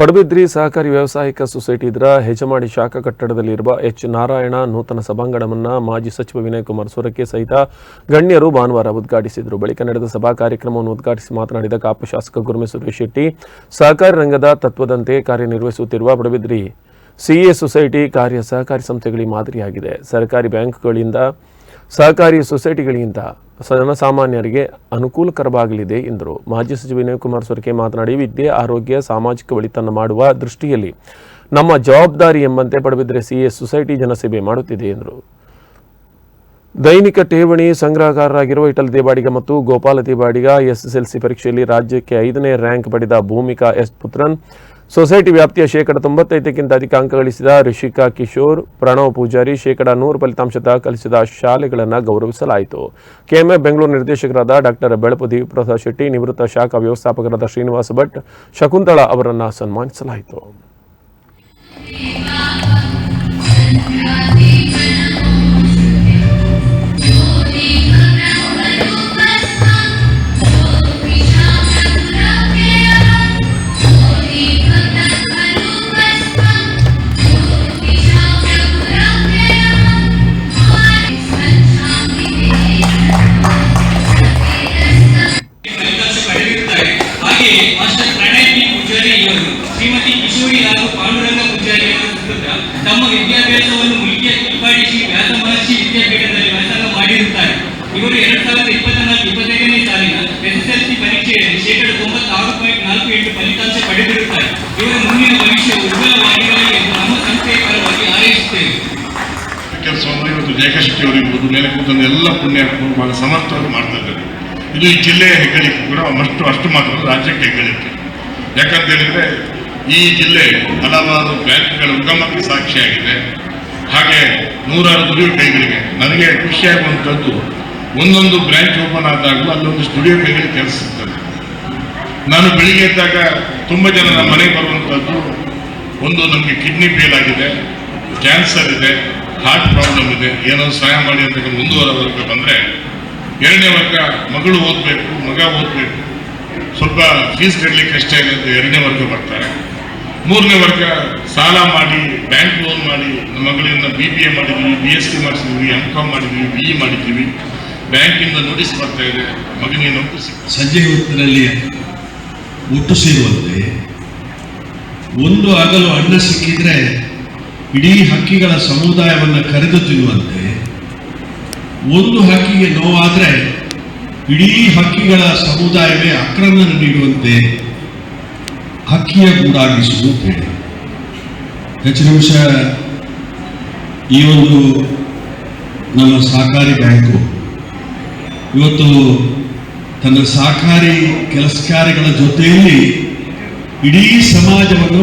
ಪಡುಬಿದ್ರಿ ಸಹಕಾರಿ ವ್ಯಾವಸಾಯಿಕ ಸೊಸೈಟಿ ಇದರ ಹೆಜಮಾಡಿ ಶಾಖಾ ಕಟ್ಟಡದಲ್ಲಿರುವ ಎಚ್ ನಾರಾಯಣ ನೂತನ ಸಭಾಂಗಣವನ್ನು ಮಾಜಿ ಸಚಿವ ವಿನಯ್ ಕುಮಾರ್ ಸೊರಕೆ ಸಹಿತ ಗಣ್ಯರು ಭಾನುವಾರ ಉದ್ಘಾಟಿಸಿದರು. ಬಳಿಕ ನಡೆದ ಸಭಾ ಕಾರ್ಯಕ್ರಮವನ್ನು ಉದ್ಘಾಟಿಸಿ ಮಾತನಾಡಿದ ಕಾಪು ಶಾಸಕ ಗುರುಮೆ ಸುರೇಶ್ ಶೆಟ್ಟಿ, ಸಹಕಾರಿ ರಂಗದ ತತ್ವದಂತೆ ಕಾರ್ಯನಿರ್ವಹಿಸುತ್ತಿರುವ ಪಡುಬಿದ್ರಿ ಸಿಎ ಸೊಸೈಟಿ ಕಾರ್ಯ ಸಹಕಾರಿ ಸಂಸ್ಥೆಗಳಿಗೆ ಮಾದರಿಯಾಗಿದೆ. ಸರ್ಕಾರಿ ಬ್ಯಾಂಕ್ಗಳಿಂದ ಸಹಕಾರಿ ಸೊಸೈಟಿಗಳಿಗಿಂತ ಜನಸಾಮಾನ್ಯರಿಗೆ ಅನುಕೂಲಕರವಾಗಲಿದೆ ಎಂದರು. ಮಾಜಿ ಸಚಿವ ವಿನಯ್ ಕುಮಾರ್ ಸೊರಕೆ ಮಾತನಾಡಿ, ವಿದ್ಯೆ, ಆರೋಗ್ಯ, ಸಾಮಾಜಿಕ ಒಳಿತನ್ನು ಮಾಡುವ ದೃಷ್ಟಿಯಲ್ಲಿ ನಮ್ಮ ಜವಾಬ್ದಾರಿ ಎಂಬಂತೆ ಪಡುಬಿದ್ರೆ ಸಿಎ ಸೊಸೈಟಿ ಜನಸೇವೆ ಮಾಡುತ್ತಿದೆ ಎಂದರು. ದೈನಿಕ ಠೇವಣಿ ಸಂಗ್ರಹಕಾರರಾಗಿರುವ ಇಟಲ್ ದೇವಾಡಿಗ ಮತ್ತು ಗೋಪಾಲ ದೇಬಾಡಿಗ ಎಸ್ಎಸ್ಎಲ್ಸಿ ಪರೀಕ್ಷೆಯಲ್ಲಿ ರಾಜ್ಯಕ್ಕೆ ಐದನೇ ರ್ಯಾಂಕ್ ಪಡೆದ ಭೂಮಿಕಾ ಎಸ್. ಪುತ್ರನ್ ಸೊಸೈಟಿ ವ್ಯಾಪ್ತಿಯ ಶೇಕಡ ತೊಂಬತ್ತೈದಕ್ಕಿಂತ ಅಧಿಕ ಅಂಕ ಗಳಿಸಿದ ರಿಷಿಕಾ ಕಿಶೋರ್, ಪ್ರಣವ್ ಪೂಜಾರಿ ಶೇಕಡ ನೂರು ಫಲಿತಾಂಶ ದಾಖಲಿಸಿದ ಶಾಲೆಗಳನ್ನು ಗೌರವಿಸಲಾಯಿತು. ಕೆಎಂಎ ಬೆಂಗಳೂರು ನಿರ್ದೇಶಕರಾದ ಡಾಕ್ಟರ್ ಬೆಳಪು ಪ್ರಸಾದ್ ಶೆಟ್ಟಿ, ನಿವೃತ್ತ ಶಾಖಾ ವ್ಯವಸ್ಥಾಪಕರಾದ ಶ್ರೀನಿವಾಸ ಭಟ್ ಶಕುಂತಳಾ ಅವರನ್ನು ಸನ್ಮಾನಿಸಲಾಯಿತು. ವಿದ್ಯಾಭ್ಯಾಸವನ್ನು ಮುಲ್ಕಿಯ ಕಿಪ್ಪಾಡಿಸಿ ವ್ಯಾಸ ಮಹರ್ಷಿ ವಿದ್ಯಾಪೀಠದಲ್ಲಿ ವ್ಯಾಸಂಗ ಮಾಡಿರುತ್ತಾರೆ. ಇವರು ಎರಡ್ ಸಾವಿರದ ಇಪ್ಪತ್ನಾಲ್ಕು ಇಪ್ಪತ್ತೈದನೇ ಸಾಲಿನ ಎಸ್ಎಸ್ಎಲ್ಸಿ ಪರೀಕ್ಷೆಯಲ್ಲಿ ಶೇಕಡ ತೊಂಬತ್ತಾರು ಪಾಯಿಂಟ್ ನಾಲ್ಕು ಎಂಟು ಫಲಿತಾಂಶ ಪಡೆದಿರುತ್ತಾರೆ. ಇವರ ಮುಂದಿನ ಭವಿಷ್ಯ ಉಜ್ವಲವಾಗಿರಲಿ ಎಂದು ನಮ್ಮ ಸಂಸ್ಥೆಯ ಪರವಾಗಿ ಹಾರೈಸುತ್ತೇವೆ. ಇವತ್ತು ಜಯಕಶೆಟ್ಟಿ ಅವರಿರ್ಬೋದು ಮೇಲೆ ಕೂತಂದು ಎಲ್ಲ ಪುಣ್ಯ ಬಹಳ ಸಮರ್ಥವಾಗಿ ಮಾಡ್ತಾ ಇದ್ದಾರೆ. ಇದು ಈ ಜಿಲ್ಲೆಯ ಹೆಗ್ಗಳಿಕೆ ಕೂಡ ಅಷ್ಟು ಅಷ್ಟು ಮಾತ್ರ ರಾಜ್ಯಕ್ಕೆ ಹೆಗ್ಗಳಿಕೆ. ಯಾಕಂತ ಹೇಳಿದ್ರೆ ಈ ಜಿಲ್ಲೆ ಹಲವಾರು ಬ್ಯಾಂಕ್ಗಳ ಉಗಮಕ್ಕೆ ಸಾಕ್ಷಿಯಾಗಿದೆ. ಹಾಗೆ ನೂರಾರು ದುಡಿಯೋ ಕೈಗಳಿಗೆ ನನಗೆ ಖುಷಿಯಾಗುವಂಥದ್ದು ಒಂದೊಂದು ಬ್ರಾಂಚ್ ಓಪನ್ ಆದಾಗಲೂ ಅಲ್ಲೊಂದು ಸ್ಟುಡಿಯೋ ಕೈಗಳಿಗೆ ಕೆಲಸ ಸಿಗ್ತದೆ. ನಾನು ಬೆಳಿಗ್ಗೆ ಇದ್ದಾಗ ತುಂಬ ಜನ ನಮ್ಮ ಮನೆಗೆ ಬರುವಂಥದ್ದು ಒಂದು ನಮಗೆ ಕಿಡ್ನಿ ಫೇಲ್ ಆಗಿದೆ, ಕ್ಯಾನ್ಸರ್ ಇದೆ, ಹಾರ್ಟ್ ಪ್ರಾಬ್ಲಮ್ ಇದೆ, ಏನೋ ಸಹಾಯ ಮಾಡಿ ಅಂತ ವರ್ಗ ಬಂದರೆ ಎರಡನೇ ವರ್ಗ ಮಗಳು ಓದಬೇಕು, ಮಗ ಓದಬೇಕು. ಸ್ವಲ್ಪ ಫೀಸ್ ಕಟ್ಟಲಿಕ್ಕೆ ಕಷ್ಟ ಇದೆ ಅಂತ ಎರಡನೇ ವರ್ಗ ಬರ್ತಾರೆ. ಮೂರನೇ ವರ್ಗ ಸಾಲ ಮಾಡಿ ಬ್ಯಾಂಕ್ ಲೋನ್ ಮಾಡಿ, ನಮ್ಮ ಮಗಳಿಂದ ಬಿ ಬಿ ಎ ಮಾಡಿದ್ದೀವಿ ಬಿ ಎಸ್ ಸಿ ಮಾಡಿಸಿದ್ವಿ ಎಂ ಕಾಮ್ ಮಾಡಿದ್ವಿ ಬಿ ಇ ಮಾಡಿದ್ದೀವಿ ಬ್ಯಾಂಕಿಂದ ನೋಟಿಸ್ ಬರ್ತಾ ಇದೆ, ಮಗನಿಗೆ ನೌಕರಿ ಸಂಜೆ ಹೊತ್ತಿನಲ್ಲಿ ಒಟ್ಟು ಸೇರುವಂತೆ ಒಂದು ಆಗಲು ಅನ್ನ ಸಿಕ್ಕಿದ್ರೆ ಇಡೀ ಹಕ್ಕಿಗಳ ಸಮುದಾಯವನ್ನು ಕರೆದು ತಿನ್ನುವಂತೆ ಒಂದು ಹಕ್ಕಿಗೆ ನೋವಾದರೆ ಇಡೀ ಹಕ್ಕಿಗಳ ಸಮುದಾಯವೇ ಅಕ್ರಮ ನೀಡುವಂತೆ ಹಕ್ಕಿಯ ಗೂಡಾಗಿಸುವುದು ಬೇಡ ಹೆಚ್ಚಿನ ನಿಮಿಷ ಈ ಒಂದು ನಮ್ಮ ಸಹಕಾರಿ ಬ್ಯಾಂಕು ಇವತ್ತು ತನ್ನ ಸಹಕಾರಿ ಕೆಲಸ ಕಾರ್ಯಗಳ ಜೊತೆಯಲ್ಲಿ ಇಡೀ ಸಮಾಜವನ್ನು